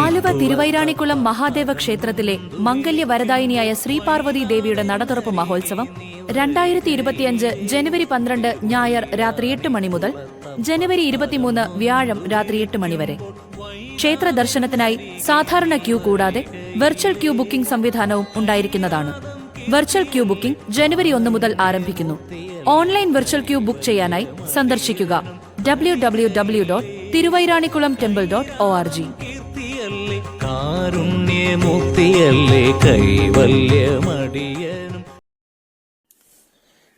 ആലുവ തിരുവൈരാണിക്കുളം മഹാദേവ ക്ഷേത്രത്തിലെ മംഗല്യ വരദായിനിയായ ശ്രീപാർവതി ദേവിയുടെ നടതുറപ്പ് മഹോത്സവം രണ്ടായിരത്തി ഇരുപത്തിയഞ്ച് ജനുവരി പന്ത്രണ്ട് ഞായർ രാത്രി എട്ട് മണി മുതൽ ജനുവരി ഇരുപത്തിമൂന്ന് വ്യാഴം രാത്രി എട്ട് മണി വരെ. ക്ഷേത്ര ദർശനത്തിനായി സാധാരണ ക്യൂ കൂടാതെ വെർച്വൽ ക്യൂ ബുക്കിംഗ് സംവിധാനവും ഉണ്ടായിരിക്കുന്നതാണ്. വെർച്വൽ ക്യൂ ബുക്കിംഗ് ജനുവരി ഒന്ന് മുതൽ ആരംഭിക്കുന്നു. ഓൺലൈൻ വെർച്വൽ ക്യൂ ബുക്ക് ചെയ്യാനായി സന്ദർശിക്കുക. W W W dot Thiruvairanikkulam temple dot O R G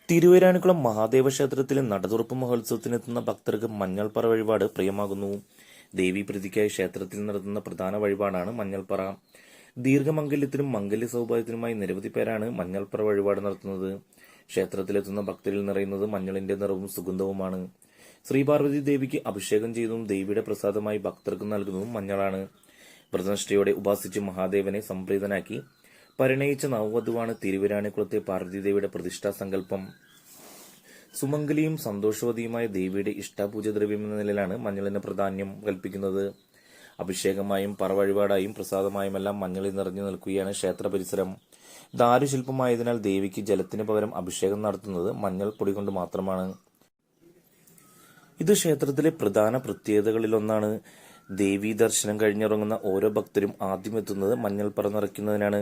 Thiruvairanikkulam Mahadeva ക്ഷേത്രത്തിലെ നടതുറപ്പ് മഹോത്സവത്തിനെത്തുന്ന ഭക്തർക്ക് മഞ്ഞൾപ്പറ വഴിപാട് പ്രിയമാകുന്നു. ദേവി പ്രതിക്കായി ക്ഷേത്രത്തിൽ നടത്തുന്ന പ്രധാന വഴിപാടാണ് മഞ്ഞൾപ്പറ. ദീർഘമംഗല്യത്തിനും മംഗല്യ സൗഭാഗ്യത്തിനുമായി നിരവധി പേരാണ് മഞ്ഞൾപ്പറ വഴിപാട് നടത്തുന്നത്. ക്ഷേത്രത്തിലെത്തുന്ന ഭക്തരിൽ നിറയുന്നത് മഞ്ഞളിന്റെ നിറവും സുഗന്ധവുമാണ്. ശ്രീപാർവതി ദേവിക്ക് അഭിഷേകം ചെയ്തതും ദേവിയുടെ പ്രസാദമായി ഭക്തർക്ക് നൽകുന്നതും മഞ്ഞളാണ്. വ്രതനിഷ്ഠയോടെ ഉപാസിച്ച് മഹാദേവനെ സംപ്രീതനാക്കി പരിണയിച്ച നവവധുവാണ് തിരുവരാണിക്കുളത്തെ പാർവതിദേവിയുടെ പ്രതിഷ്ഠാ സങ്കല്പം. സുമംഗലിയും സന്തോഷവതിയുമായ ദേവിയുടെ ഇഷ്ടാപൂജ ദ്രവ്യം എന്ന നിലയിലാണ് മഞ്ഞളിന് പ്രാധാന്യം കൽപ്പിക്കുന്നത്. അഭിഷേകമായും പറവഴിപാടായും പ്രസാദമായുമെല്ലാം മഞ്ഞളിൽ നിറഞ്ഞു നിൽക്കുകയാണ് ക്ഷേത്ര പരിസരം. ദാരുശില്പമായതിനാൽ ദേവിക്ക് ജലത്തിന് പകരം അഭിഷേകം നടത്തുന്നത് മഞ്ഞൾ പൊടി കൊണ്ട് മാത്രമാണ്. ഇത് ക്ഷേത്രത്തിലെ പ്രധാന പ്രത്യേകതകളിലൊന്നാണ്. ദേവീ ദർശനം കഴിഞ്ഞിറങ്ങുന്ന ഓരോ ഭക്തരും ആദ്യം എത്തുന്നത് മഞ്ഞൾ പറ നിറയ്ക്കുന്നതിനാണ്.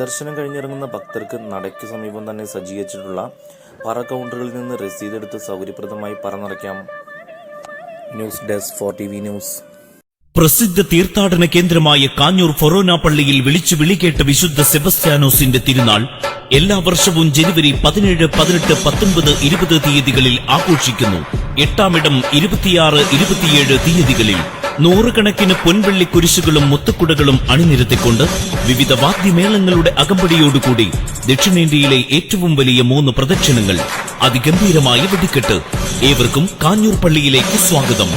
ദർശനം കഴിഞ്ഞിറങ്ങുന്ന ഭക്തർക്ക് നടയ്ക്ക് സമീപം തന്നെ സജ്ജീകരിച്ചിട്ടുള്ള പറ കൗണ്ടറുകളിൽ നിന്ന് രസീത് എടുത്ത് സൗകര്യപ്രദമായി പറ നിറയ്ക്കാം. News desk four T V news. പ്രസിദ്ധ തീർത്ഥാടന കേന്ദ്രമായ കാഞ്ഞൂർ ഫൊറോന പള്ളിയിൽ വിളിച്ചു വിളികേട്ട വിശുദ്ധ സെബസ്ത്യാനോസിന്റെ തിരുനാൾ എല്ലാ വർഷവും ജനുവരി പതിനേഴ് പതിനെട്ട് പത്തൊൻപത് ഇരുപത് തീയതികളിൽ ആഘോഷിക്കുന്നു. എട്ടാമിടം ഇരുപത്തിയാറ് ഇരുപത്തിയേഴ് തീയതികളിൽ നൂറുകണക്കിന് പൊൻവെള്ളി കുരിശുകളും മുത്തുക്കുടകളും അണിനിരത്തിക്കൊണ്ട് വിവിധ വാദ്യമേളങ്ങളുടെ അകമ്പടിയോടുകൂടി ദക്ഷിണേന്ത്യയിലെ ഏറ്റവും വലിയ മൂന്ന് പ്രദക്ഷിണങ്ങൾ അതിഗംഭീരമായ വെടിക്കെട്ട്. ഏവർക്കും കാഞ്ഞൂർ പള്ളിയിലേക്ക് സ്വാഗതം.